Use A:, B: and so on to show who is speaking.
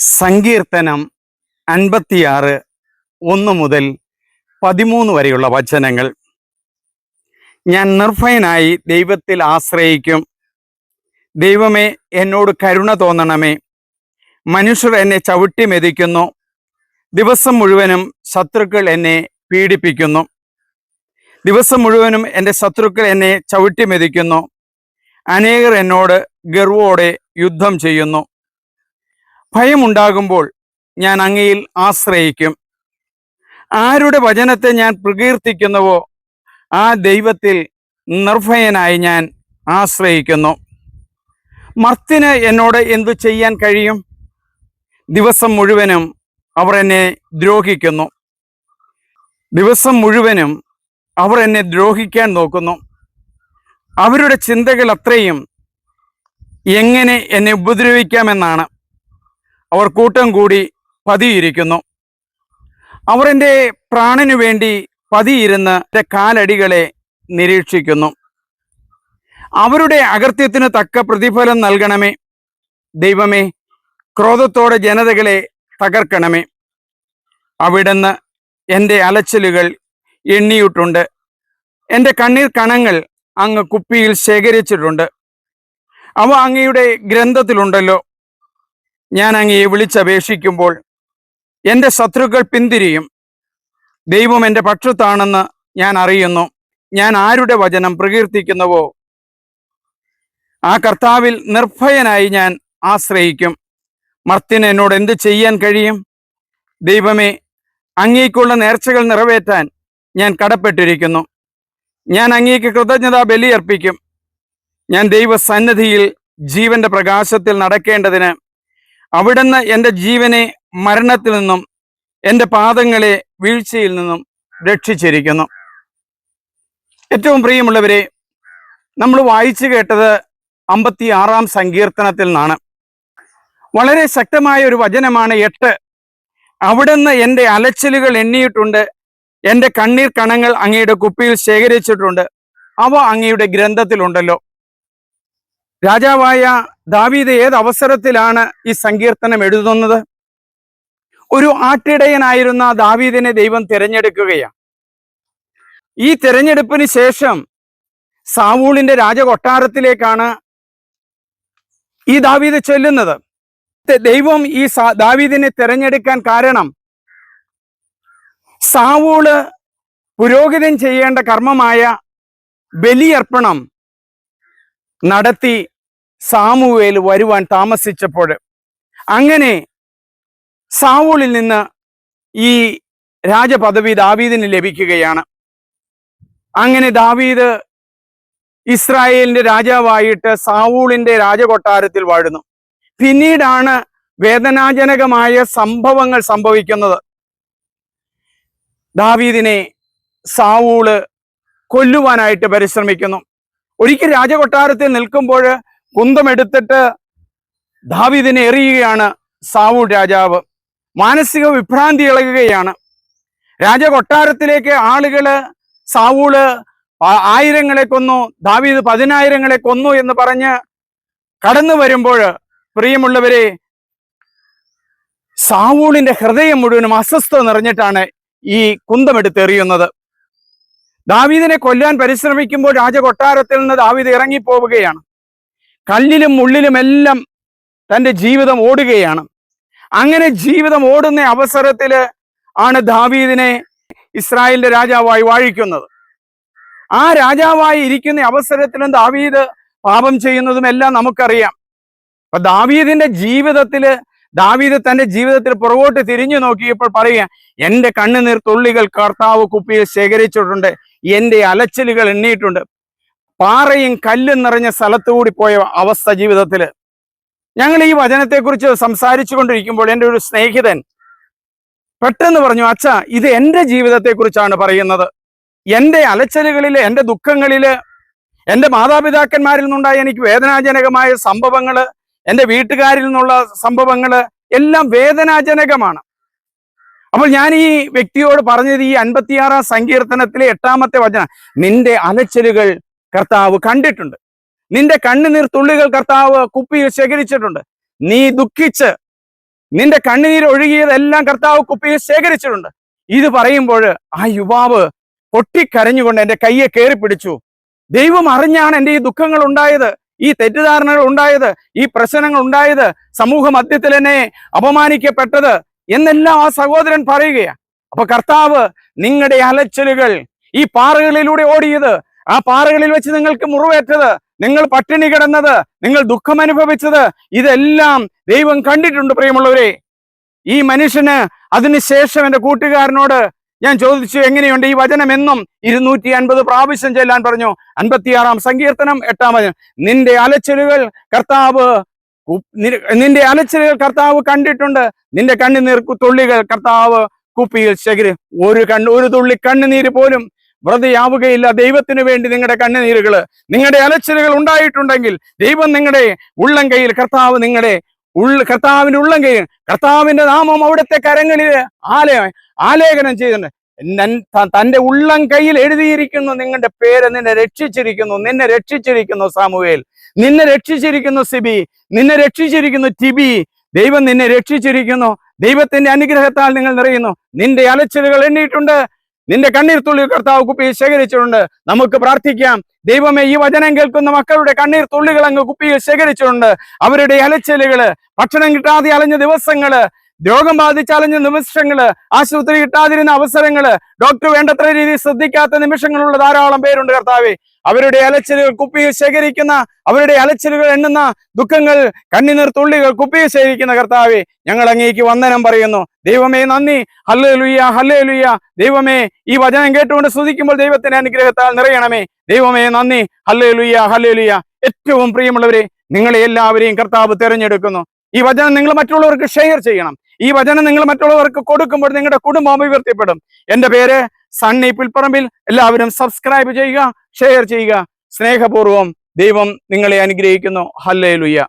A: സങ്കീർത്തനം അൻപത്തിയാറ് ഒന്ന് മുതൽ പതിമൂന്ന് വരെയുള്ള വചനങ്ങൾ. ഞാൻ നിർഭയനായി ദൈവത്തിൽ ആശ്രയിക്കും. ദൈവമേ എന്നോട് കരുണ തോന്നണമേ. മനുഷ്യർ എന്നെ ചവിട്ടി മെതിക്കുന്നു. ദിവസം മുഴുവനും ശത്രുക്കൾ എന്നെ പീഡിപ്പിക്കുന്നു. ദിവസം മുഴുവനും എന്റെ ശത്രുക്കൾ എന്നെ ചവിട്ടി മെതിക്കുന്നു. അനേകർ എന്നോട് ഗർവോടെ യുദ്ധം ചെയ്യുന്നു. ഭയമുണ്ടാകുമ്പോൾ ഞാൻ അങ്ങയിൽ ആശ്രയിക്കും. ആരുടെ വചനത്തെ ഞാൻ പ്രകീർത്തിക്കുന്നുവോ ആ ദൈവത്തിൽ നിർഭയനായി ഞാൻ ആശ്രയിക്കുന്നു. മർത്തിന് എന്നോട് എന്തു ചെയ്യാൻ കഴിയും? ദിവസം മുഴുവനും അവർ എന്നെ ദ്രോഹിക്കുന്നു. ദിവസം മുഴുവനും അവർ എന്നെ ദ്രോഹിക്കാൻ നോക്കുന്നു. അവരുടെ ചിന്തകൾ അത്രയും എങ്ങനെ എന്നെ ഉപദ്രവിക്കാമെന്നാണ്. അവർ കൂട്ടം കൂടി പതിയിരിക്കുന്നു. അവർ എന്റെ പ്രാണനു വേണ്ടി പതിയിരുന്ന് എന്റെ കാലടികളെ നിരീക്ഷിക്കുന്നു. അവരുടെ അകൃത്യത്തിന് തക്ക പ്രതിഫലം നൽകണമേ. ദൈവമേ ക്രോധത്തോടെ ജനതകളെ തകർക്കണമേ. അവിടുന്ന് എന്റെ അലച്ചിലുകൾ എണ്ണിയിട്ടുണ്ട്. എന്റെ കണ്ണീർ കണങ്ങൾ അങ്ങ് കുപ്പിയിൽ ശേഖരിച്ചിട്ടുണ്ട്. അവ അങ്ങയുടെ ഗ്രന്ഥത്തിലുണ്ടല്ലോ. ഞാൻ അങ്ങയെ വിളിച്ചപേക്ഷിക്കുമ്പോൾ എന്റെ ശത്രുക്കൾ പിന്തിരിയും. ദൈവം എന്റെ പക്ഷത്താണെന്ന് ഞാൻ അറിയുന്നു. ഞാൻ ആരുടെ വചനം പ്രകീർത്തിക്കുന്നുവോ? ആ കർത്താവിൽ നിർഭയനായി ഞാൻ ആശ്രയിക്കും. മർത്തിന് എന്നോട് എന്ത് ചെയ്യാൻ കഴിയും? ദൈവമേ അങ്ങേക്കുള്ള നേർച്ചകൾ നിറവേറ്റാൻ ഞാൻ കടപ്പെട്ടിരിക്കുന്നു. ഞാൻ അങ്ങേക്ക് കൃതജ്ഞതാ ബലിയർപ്പിക്കും ഞാൻ ദൈവസന്നിധിയിൽ ജീവന്റെ പ്രകാശത്തിൽ നടക്കേണ്ടതിന് അവിടുന്ന് എന്റെ ജീവനെ മരണത്തിൽ നിന്നും എന്റെ പാദങ്ങളെ വീഴ്ചയിൽ നിന്നും രക്ഷിച്ചിരിക്കുന്നു. ഏറ്റവും പ്രിയമുള്ളവരെ നമ്മൾ വായിച്ചു കേട്ടത് അമ്പത്തി ആറാം സങ്കീർത്തനത്തിൽ നിന്നാണ്. വളരെ ശക്തമായ ഒരു വചനമാണ് എട്ട്. അവിടുന്ന് എന്റെ അലച്ചിലുകൾ എണ്ണിയിട്ടുണ്ട് എന്റെ കണ്ണീർ കണങ്ങൾ അങ്ങയുടെ കുപ്പിയിൽ ശേഖരിച്ചിട്ടുണ്ട് അവ അങ്ങയുടെ ഗ്രന്ഥത്തിലുണ്ടല്ലോ. രാജാവായ ദാവീദ് ഏത് അവസരത്തിലാണ് ഈ സങ്കീർത്തനം എഴുതുന്നത്? ഒരു ആട്ടിടയനായിരുന്ന ദാവീദിനെ ദൈവം തിരഞ്ഞെടുക്കുകയാണ്. ഈ തിരഞ്ഞെടുപ്പിന് ശേഷം സാവൂളിന്റെ രാജകൊട്ടാരത്തിലേക്കാണ് ഈ ദാവീദ് ചെല്ലുന്നത്. ദൈവം ഈ ദാവീദിനെ തിരഞ്ഞെടുക്കാൻ കാരണം സാവൂൾ പുരോഹിതൻ ചെയ്യേണ്ട കർമ്മമായ ബലിയർപ്പണം നടത്തി സാമുവേൽ വരുവാൻ താമസിച്ചപ്പോൾ അങ്ങനെ സാവൂളിൽ നിന്ന് ഈ രാജപദവി ദാവീദിന് ലഭിക്കുകയാണ്. അങ്ങനെ ദാവീദ് ഇസ്രായേലിന്റെ രാജാവായിട്ട് സാവൂളിന്റെ രാജകൊട്ടാരത്തിൽ വാഴുന്നു. പിന്നീടാണ് വേദനാജനകമായ സംഭവങ്ങൾ സംഭവിക്കുന്നത്. ദാവീദിനെ സാവൂൾ കൊല്ലുവാനായിട്ട് പരിശ്രമിക്കുന്നു. ഒരിക്കൽ രാജകൊട്ടാരത്തിൽ നിൽക്കുമ്പോൾ കുന്തമെടുത്തിട്ട് ദാവീദിനെ എറിയുകയാണ് സാവൂൾ രാജാവ്. മാനസിക വിഭ്രാന്തി ഇളകുകയാണ്. രാജകൊട്ടാരത്തിലേക്ക് ആളുകൾ സാവൂൾ ആയിരങ്ങളെ കൊന്നു ദാവീദ് പതിനായിരങ്ങളെ കൊന്നു എന്ന് പറഞ്ഞ് കടന്നു വരുമ്പോൾ പ്രിയമുള്ളവരെ സാവൂളിന്റെ ഹൃദയം മുഴുവനും അസ്വസ്ഥത നിറഞ്ഞിട്ടാണ് ഈ കുന്തമെടുത്തെറിയുന്നത് ദാവീദിനെ കൊല്ലാൻ പരിശ്രമിക്കുമ്പോൾ രാജകൊട്ടാരത്തിൽ നിന്ന് ദാവീദ് ഇറങ്ങിപ്പോവുകയാണ്. കല്ലിലും മുള്ളിലും എല്ലാം തന്റെ ജീവിതം ഓടുകയാണ്. അങ്ങനെ ജീവിതം ഓടുന്ന അവസരത്തിൽ ആണ് ദാവീദിനെ ഇസ്രായേലിന്റെ രാജാവായി വാഴിക്കുന്നത്. ആ രാജാവായി ഇരിക്കുന്ന അവസരത്തിലും ദാവീദ് പാപം ചെയ്യുന്നതും എല്ലാം നമുക്കറിയാം. അപ്പൊ ദാവീദിന്റെ ജീവിതത്തിൽ ദാവീദ് തന്റെ ജീവിതത്തിൽ പുറകോട്ട് തിരിഞ്ഞു നോക്കിയപ്പോൾ പറയുക എന്റെ കണ്ണുനീർ തുള്ളികൾ കർത്താവ് കുപ്പിയിൽ ശേഖരിച്ചിട്ടുണ്ട്. എന്റെ അലച്ചിലുകൾ എണ്ണിയിട്ടുണ്ട്. പാറയും കല്ലും നിറഞ്ഞ സ്ഥലത്തുകൂടി പോയ അവസ്ഥ ജീവിതത്തിൽ ഞങ്ങൾ ഈ വചനത്തെക്കുറിച്ച് സംസാരിച്ചു കൊണ്ടിരിക്കുമ്പോൾ എന്റെ ഒരു സ്നേഹിതൻ പെട്ടെന്ന് പറഞ്ഞു അച്ഛ ഇത് എന്റെ ജീവിതത്തെക്കുറിച്ചാണ് പറയുന്നത്. എന്റെ അലച്ചലുകളിൽ എന്റെ ദുഃഖങ്ങളിൽ എന്റെ മാതാപിതാക്കന്മാരിൽ നിന്നുണ്ടായ എനിക്ക് വേദനാജനകമായ സംഭവങ്ങൾ എന്റെ വീട്ടുകാരിൽ നിന്നുള്ള സംഭവങ്ങൾ എല്ലാം വേദനാജനകമാണ്. അപ്പോൾ ഞാൻ ഈ വ്യക്തിയോട് പറഞ്ഞത് ഈ അൻപത്തിയാറാം സങ്കീർത്തനത്തിലെ എട്ടാമത്തെ വചന നിന്റെ അലച്ചലുകൾ കർത്താവ് കണ്ടിട്ടുണ്ട്. നിന്റെ കണ്ണുനീർ തുള്ളികൾ കർത്താവ് കുപ്പിയിൽ ശേഖരിച്ചിട്ടുണ്ട്. നീ ദുഃഖിച്ച് നിന്റെ കണ്ണുനീർ ഒഴുകിയതെല്ലാം കർത്താവ് കുപ്പിയിൽ ശേഖരിച്ചിട്ടുണ്ട്. ഇത് പറയുമ്പോൾ ആ യുവാവ് പൊട്ടിക്കരഞ്ഞുകൊണ്ട് എന്റെ കയ്യെ കയറി പിടിച്ചു. ദൈവം അറിഞ്ഞാണ് എന്റെ ഈ ദുഃഖങ്ങൾ ഉണ്ടായത് ഈ തെറ്റിദ്ധാരണകൾ ഉണ്ടായത് ഈ പ്രശ്നങ്ങൾ ഉണ്ടായത്. സമൂഹ മധ്യത്തിൽ എന്നെ അപമാനിക്കപ്പെട്ടത് എന്നെല്ലാം ആ സഹോദരൻ പറയുകയാണ് അപ്പൊ കർത്താവ് നിങ്ങളുടെ അലച്ചലുകൾ ഈ പാറകളിലൂടെ ഓടിയത് ആ പാറകളിൽ വെച്ച് നിങ്ങൾക്ക് മുറിവേറ്റത് നിങ്ങൾ പട്ടിണി കിടന്നത് നിങ്ങൾ ദുഃഖം അനുഭവിച്ചത് ഇതെല്ലാം ദൈവം കണ്ടിട്ടുണ്ട് പ്രിയമുള്ളവരെ. ഈ മനുഷ്യന് അതിനുശേഷം എന്റെ കൂട്ടുകാരനോട് ഞാൻ ചോദിച്ചു എങ്ങനെയുണ്ട് ഈ വചനം എന്നും ഇരുന്നൂറ്റി അൻപത് പ്രാവശ്യം ചെല്ലാൻ പറഞ്ഞു. അൻപത്തിയാറാം സങ്കീർത്തനം എട്ടാം വചനം. നിന്റെ അലച്ചലുകൾ കർത്താവ് നിന്റെ അലച്ചിലുകൾ കർത്താവ് കണ്ടിട്ടുണ്ട്. നിന്റെ കണ്ണുനീർ തുള്ളികൾ കർത്താവ് കുപ്പിയിൽ ശേഖരി. ഒരു കണ്ണ് ഒരു തുള്ളി കണ്ണുനീര് പോലും വ്രതയാവുകയില്ല ദൈവത്തിന് വേണ്ടി നിങ്ങളുടെ കണ്ണുനീരുകൾ നിങ്ങളുടെ അലച്ചിലുകൾ ഉണ്ടായിട്ടുണ്ടെങ്കിൽ ദൈവം നിങ്ങളുടെ ഉള്ളം കയ്യിൽ കർത്താവ് നിങ്ങളുടെ ഉള്ള കർത്താവിന്റെ ഉള്ളം കയ്യിൽ കർത്താവിന്റെ നാമം അവിടുത്തെ കരങ്ങളിൽ ആലയ ആലേഖനം ചെയ്തിട്ടുണ്ട്. തന്റെ ഉള്ളം കയ്യിൽ എഴുതിയിരിക്കുന്നു നിങ്ങളുടെ പേര് നിന്നെ രക്ഷിച്ചിരിക്കുന്നു നിന്നെ രക്ഷിച്ചിരിക്കുന്നു സാമുവേൽ. നിന്നെ രക്ഷിച്ചിരിക്കുന്നു സിബി. നിന്നെ രക്ഷിച്ചിരിക്കുന്നു ടിബി. ദൈവം നിന്നെ രക്ഷിച്ചിരിക്കുന്നു. ദൈവത്തിന്റെ അനുഗ്രഹത്താൽ നിങ്ങൾ നിറയുന്നു. നിന്റെ അലച്ചിലുകൾ എണ്ണിയിട്ടുണ്ട്. നിന്റെ കണ്ണീർ തുള്ളി കർത്താവ് കുപ്പിയിൽ ശേഖരിച്ചിട്ടുണ്ട്. നമുക്ക് പ്രാർത്ഥിക്കാം. ദൈവമേ ഈ വചനം കേൾക്കുന്ന മക്കളുടെ കണ്ണീർ തുള്ളികൾ അങ്ങ് കുപ്പിയിൽ ശേഖരിച്ചിട്ടുണ്ട്. അവരുടെ അലച്ചിലുകൾ ഭക്ഷണം കിട്ടാതെ അലഞ്ഞ ദിവസങ്ങൾ രോഗം ബാധിച്ചാലഞ്ഞ നിമിഷങ്ങൾ ആശുപത്രി കിട്ടാതിരുന്ന അവസരങ്ങൾ ഡോക്ടർ വേണ്ടത്ര രീതിയിൽ ശ്രദ്ധിക്കാത്ത നിമിഷങ്ങളുള്ള ധാരാളം പേരുണ്ട് കർത്താവെ. അവരുടെ അലച്ചിലുകൾ കുപ്പിയിൽ ശേഖരിക്കുന്ന അവരുടെ അലച്ചിലുകൾ എണ്ണുന്ന ദുഃഖങ്ങൾ കണ്ണിനീർ തുള്ളികൾ കുപ്പിയിൽ ശേഖരിക്കുന്ന കർത്താവെ ഞങ്ങൾ അങ്ങേക്ക് വന്ദനം പറയുന്നു. ദൈവമേ നന്ദി. ഹല്ലേ ലുയ്യ ഹല്ലേ ലുയ്യ ദൈവമേ ഈ വചനം കേട്ടുകൊണ്ട് സ്തുതിക്കുമ്പോൾ ദൈവത്തിന്റെ അനുഗ്രഹത്താൽ നിറയണമേ. ദൈവമേ നന്ദി. ഹല്ലേ ലുയ്യ ഹല്ലേ ലുയ്യ ഏറ്റവും പ്രിയമുള്ളവരെ നിങ്ങളെ എല്ലാവരെയും കർത്താവ് തിരഞ്ഞെടുക്കുന്നു. ഈ വചനം നിങ്ങൾ മറ്റുള്ളവർക്ക് ഷെയർ ചെയ്യണം. ഈ വചനം നിങ്ങൾ മറ്റുള്ളവർക്ക് കൊടുക്കുമ്പോൾ നിങ്ങളുടെ കുടുംബം അഭിവൃദ്ധിപ്പെടും. എന്റെ പേര് സണ്ണി പുൽപ്പറമ്പിൽ. എല്ലാവരും സബ്സ്ക്രൈബ് ചെയ്യുക ഷെയർ ചെയ്യുക. സ്നേഹപൂർവം ദൈവം നിങ്ങളെ അനുഗ്രഹിക്കുന്നു. ഹല്ലേ ലുയ്യ